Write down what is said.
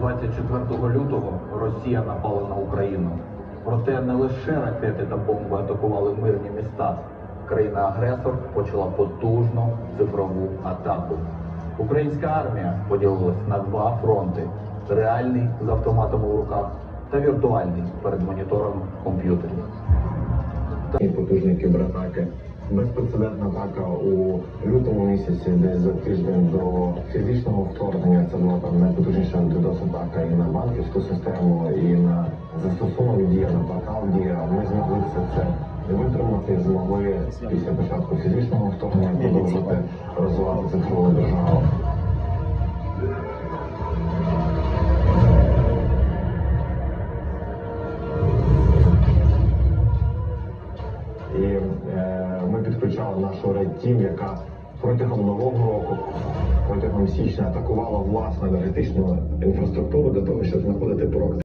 24 лютого Росія напала на Україну. Проте не лише ракети та бомби атакували мирні міста. Країна-агресор почала потужну цифрову атаку. Українська армія поділилась на два фронти: реальний з автоматом у руках та віртуальний перед монітором комп'ютерів. потужні кібератаки. Безпрецедентна атака у лютому місяці, десь за тиждень до фізичного вторгнення. Це була там найпотужніша DDoS-атака і на банківську систему, і на застосунок дія, на портал дія. Ми змогли все це витримати, змогли після початку фізичного вторгнення продовжити розвивати цифрову державу. І е, ми підключали нашу редтім, яка протягом нового року, протягом січня атакувала власну енергетичну інфраструктуру для того, щоб знаходити прокси.